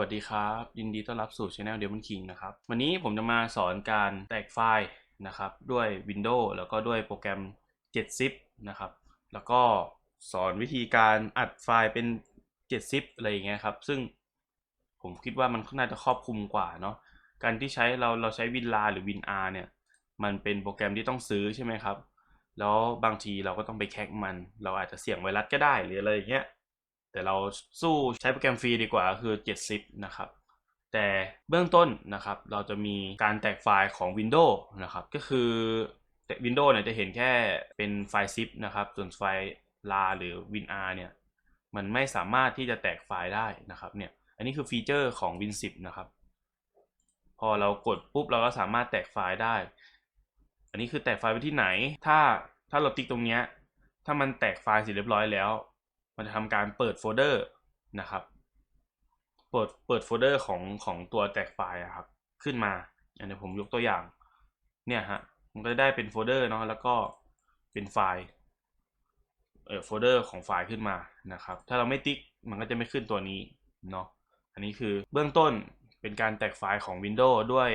วัสดีครับ ยินดีต้อนรับสู่ช anel Demon King นะครับ วันนี้ผมจะมาสอนการแตกไฟล์นะครับ ด้วย Windows แล้วก็ด้วยโปรแกรม 7zip นะครับ แล้วก็สอนวิธีการอัดไฟล์เป็น 7zip อะไรอย่างเงี้ยครับ ซึ่งผมคิดว่ามันน่าจะครอบคลุมกว่าเนาะการที่ใช้เราเราใช้ WinRAR หรือ WinR เนี่ย มันเป็นโปรแกรมที่ต้องซื้อใช่ไหมครับ แล้วบางทีเราก็ต้องไปแคกมัน เราอาจจะเสี่ยงไวรัสก็ได้หรืออะไรอย่างเงี้ย แต่เราสู้ใช้โปรแกรมฟรีดีกว่าคือ7 zip นะครับ แต่เบื้องต้นนะครับ เราจะมีการแตกไฟล์ของ Windows นะครับ ก็คือแต่ Windows เนี่ยจะเห็นแค่เป็นไฟล์ zip นะครับ ส่วนไฟล์ RAR หรือ WinR เนี่ยมันไม่สามารถที่จะแตกไฟล์ได้นะครับเนี่ยอันนี้คือฟีเจอร์ของ Win 10 นะครับ พอเรากดปุ๊บเราก็สามารถแตกไฟล์ได้ อันนี้คือแตกไฟล์ไปที่ไหน ถ้าถ้าเราติ๊กตรงเนี้ยถ้ามันแตกไฟล์เสร็จเรียบร้อยแล้ว มันจะทำการเปิดโฟลเดอร์นะครับ เปิดเปิดโฟลเดอร์ของของตัวแตกไฟล์ครับ ขึ้นมาอันนี้ผมยกตัวอย่าง เนี่ยฮะ มันก็จะได้เป็นโฟลเดอร์เนาะ แล้วก็เป็นไฟล์ เออโฟลเดอร์ของไฟล์ขึ้นมานะครับ ถ้าเราไม่ติ๊ก มันก็จะไม่ขึ้นตัวนี้เนาะ อันนี้คือเบื้องต้นเป็นการแตกไฟล์ของ Windows ด้วย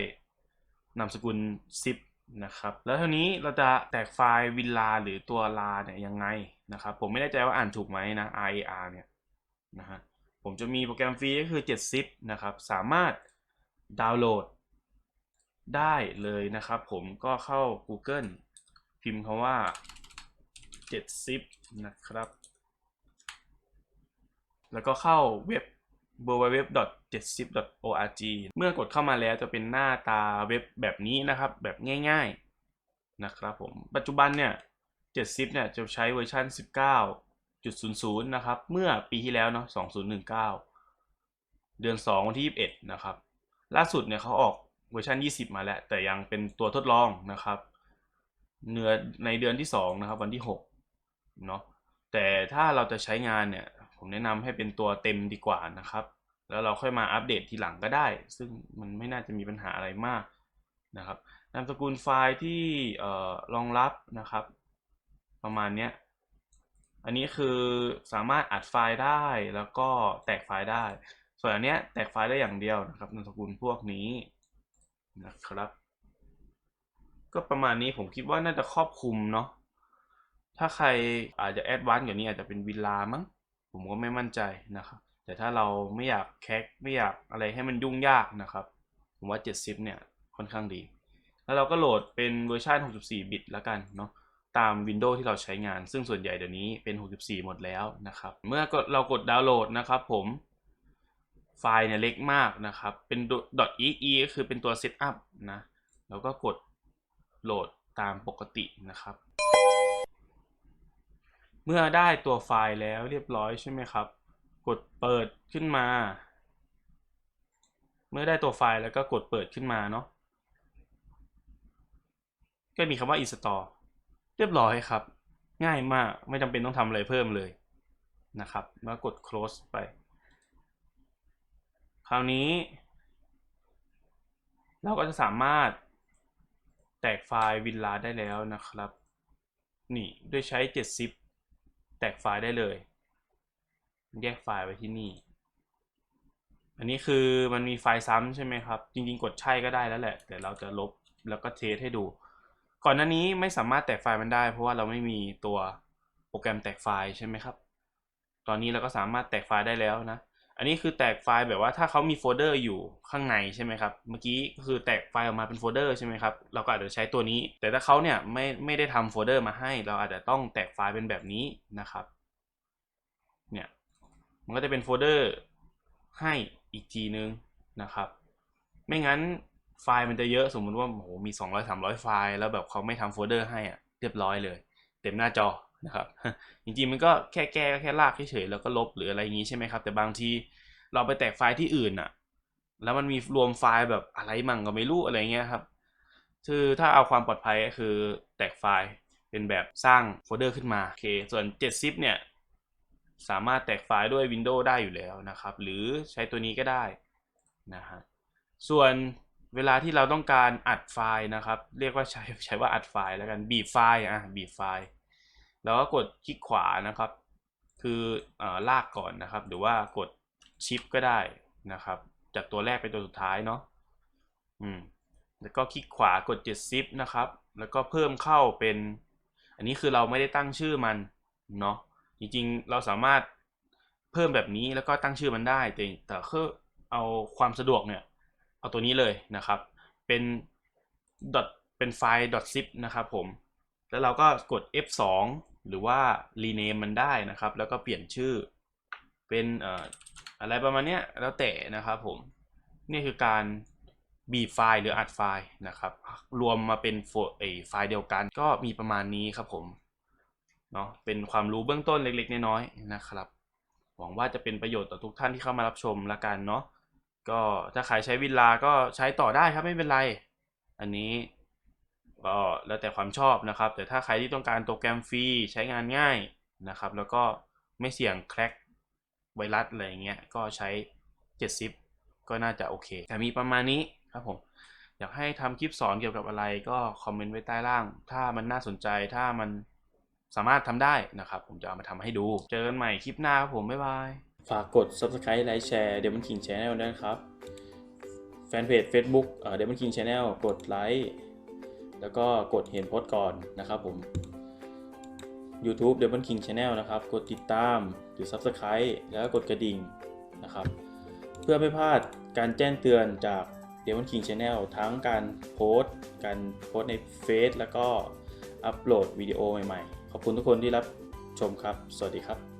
นามสกุล zip นะครับ แล้วเท่านี้เราจะแตกไฟล์ WinRAR หรือตัว RAR เนี่ยยังไง นะครับผมไม่แน่ใจว่าอ่านถูกไหมนะ RAR เนี่ยนะฮะผมจะมีโปรแกรมฟรีก็คือ 7zip นะครับสามารถดาวน์โหลดได้เลยนะครับ ผมก็เข้า Google พิมพ์คำว่า 7zip นะครับ แล้วก็เข้าเว็บ www.7zip.org เมื่อกดเข้ามาแล้วจะเป็นหน้าตาเว็บแบบนี้นะครับ แบบง่าย ๆ นะครับผม ปัจจุบันเนี่ย 7zip เนี่ยจะใช้เวอร์ชัน19.00 นะครับ เมื่อปีที่แล้วเนาะ2019 เดือน 2 วันที่ 21 นะครับ ล่าสุดเนี่ยเขาออกเวอร์ชัน20 มาแล้ว แต่ยังเป็นตัวทดลองนะครับเนื้อในเดือนที่ 2 นะครับ วันที่6เนาะแต่ถ้าเราจะใช้งานเนี่ย ผมแนะนำให้เป็นตัวเต็มดีกว่านะครับ แล้วเราค่อยมาอัปเดตทีหลังก็ได้ ซึ่งมันไม่น่าจะมีปัญหาอะไรมากนะครับนามสกุลไฟล์ที่เอ่อรองรับนะครับ ประมาณเนี้ย อันนี้คือสามารถอัดไฟล์ได้แล้วก็แตกไฟล์ได้ ส่วนอันเนี้ยแตกไฟล์ได้อย่างเดียวนะครับนามสกุลพวกนี้นะครับ ก็ประมาณนี้ผมคิดว่าน่าจะครอบคลุมเนาะ ถ้าใครอาจจะแอดวานซ์กว่านี้อาจจะเป็นวิลลามั้ง ผมก็ไม่มั่นใจนะครับ แต่ถ้าเราไม่อยากแคกไม่อยากอะไรให้มันยุ่งยากนะครับ ผมว่า 70 เนี่ยค่อนข้างดี แล้วเราก็โหลดเป็นเวอร์ชัน64 บิตแล้วกันเนาะ ตาม Windows ที่เราใช้งาน ซึ่งส่วนใหญ่เดี๋ยวนี้เป็น 64 หมดแล้วนะครับ เมื่อเรากดดาวน์โหลดนะครับผมไฟล์เนี่ยเล็กมากนะครับ เป็น .exe ก็คือเป็นตัว setup นะแล้วก็กดโหลดตามปกตินะครับ เมื่อได้ตัวไฟล์แล้วเรียบร้อยใช่ไหมครับ กดเปิดขึ้นมา เมื่อได้ตัวไฟล์แล้วก็กดเปิดขึ้นมาเนาะก็มีคำว่า install เรียบร้อยครับ ง่ายมากไม่จำเป็นต้องทำอะไรเพิ่มเลยนะครับแล้วกด close ไป คราวนี้ เราก็จะสามารถแตกไฟล์ WinRAR ได้แล้วนะครับ นี่ด้วยใช้ 7zip แตกไฟล์ได้เลย แยกไฟล์ไว้ที่นี่ อันนี้คือมันมีไฟล์ซ้ำใช่ไหมครับ จริงๆ กดใช่ก็ได้แล้วแหละ แต่เราจะลบแล้วก็เทสให้ดู ก่อนหน้านี้ไม่สามารถแตกไฟล์มันได้ เพราะว่าเราไม่มีตัวโปรแกรมแตกไฟล์ใช่ไหมครับ ตอนนี้เราก็สามารถแตกไฟล์ได้แล้วนะ อันนี้คือแตกไฟล์แบบว่าถ้าเขามีโฟลเดอร์อยู่ข้างในใช่ไหมครับ เมื่อกี้ก็คือแตกไฟล์ออกมาเป็นโฟลเดอร์ใช่ไหมครับ เราก็อาจจะใช้ตัวนี้ แต่ถ้าเขาเนี่ยไม่ไม่ได้ทำโฟลเดอร์มาให้ เราอาจจะต้องแตกไฟล์เป็นแบบนี้นะครับ เนี่ย มันก็จะเป็นโฟลเดอร์ให้อีกทีนึงนะครับ ไม่งั้น ไฟล์มันจะเยอะสมมุติว่าโอ้โหมี 200 300 ไฟล์ แล้วแบบเขาไม่ทำโฟลเดอร์ให้อะเรียบร้อยเลย เต็มหน้าจอนะครับจริงๆมันก็แค่แก้แค่ลากเฉยๆแล้วก็ลบหรืออะไรอย่างนี้ใช่ไหมครับ แต่บางทีเราไปแตกไฟล์ที่อื่นอะแล้วมันมีรวมไฟล์แบบอะไรมั่งก็ไม่รู้อะไรเงี้ยครับคือถ้าเอาความปลอดภัยก็คือแตกไฟล์เป็นแบบสร้างโฟลเดอร์ขึ้นมาโอเคส่วน 7zip เนี่ยสามารถแตกไฟล์ด้วย Windows ได้อยู่แล้วนะครับ หรือใช้ตัวนี้ก็ได้นะฮะส่วน เวลาที่เราต้องการอัดไฟล์นะครับ เรียกว่าใช้ใช้ว่าอัดไฟล์แล้วกันบีบไฟล์อะบีบไฟล์ แล้วก็กดคลิกขวานะครับ คืออลากก่อนนะครับ หรือว่ากดชิปก็ได้นะครับ จากตัวแรกไปตัวสุดท้ายเนาะอืมแล้วก็คลิกขวากด7 zip นะครับ แล้วก็เพิ่มเข้าเป็น อันนี้คือเราไม่ได้ตั้งชื่อมันเนาะ จริงๆ เราสามารถเพิ่มแบบนี้แล้วก็ตั้งชื่อมันได้ แต่แต่คือเอาความสะดวกเนี่ย เอาตัวนี้เลยนะครับ เป็นเป็นไฟล์ zip นะครับผม แล้วเราก็กด F2 หรือว่า rename มันได้นะครับ แล้วก็เปลี่ยนชื่อ เป็นอะไรประมาณนี้แล้วแต่นะครับผม นี่คือการบีบไฟล์หรืออัดไฟล์นะครับ รวมมาเป็นไฟล์เดียวกัน ก็มีประมาณนี้ครับผม เนาะเป็นความรู้เบื้องต้นเล็กๆ น้อยๆนะครับ หวังว่าจะเป็นประโยชน์ต่อทุกท่านที่เข้ามารับชมละกันเนาะ ก็ถ้าใครใช้วินลาก็ใช้ต่อได้ครับไม่เป็นไร อันนี้ก็แล้วแต่ความชอบนะครับ แต่ถ้าใครที่ต้องการโปรแกรมฟรีใช้งานง่ายนะครับ แล้วก็ไม่เสี่ยงแคร็กไวรัสอะไรอย่างเงี้ยก็ใช้ 70 ก็น่าจะโอเค แต่มีประมาณนี้ครับผม อยากให้ทำคลิปสอนเกี่ยวกับอะไรก็คอมเมนต์ไว้ใต้ล่าง ถ้ามันน่าสนใจถ้ามันสามารถทำได้นะครับ ผมจะเอามาทำให้ดู เจอกันใหม่คลิปหน้าครับผม บ๊ายบาย ฝากกด subscribe ไลค์แชร์ Demon King Channel ด้วยนะครับ แฟนเพจ Facebook เอ่อ Demon King Channel กดไลค์แล้วก็กดเห็นโพสต์ก่อนนะครับผม YouTube Demon King Channel นะครับ กดติดตามหรือ Subscribe แล้วก็กดกระดิ่งนะครับ เพื่อไม่พลาดการแจ้งเตือนจาก Demon King Channel ทั้งการโพสต์ การโพสต์ในเฟซแล้วก็อัปโหลดวิดีโอใหม่ๆ ขอบคุณทุกคนที่รับชมครับ สวัสดีครับ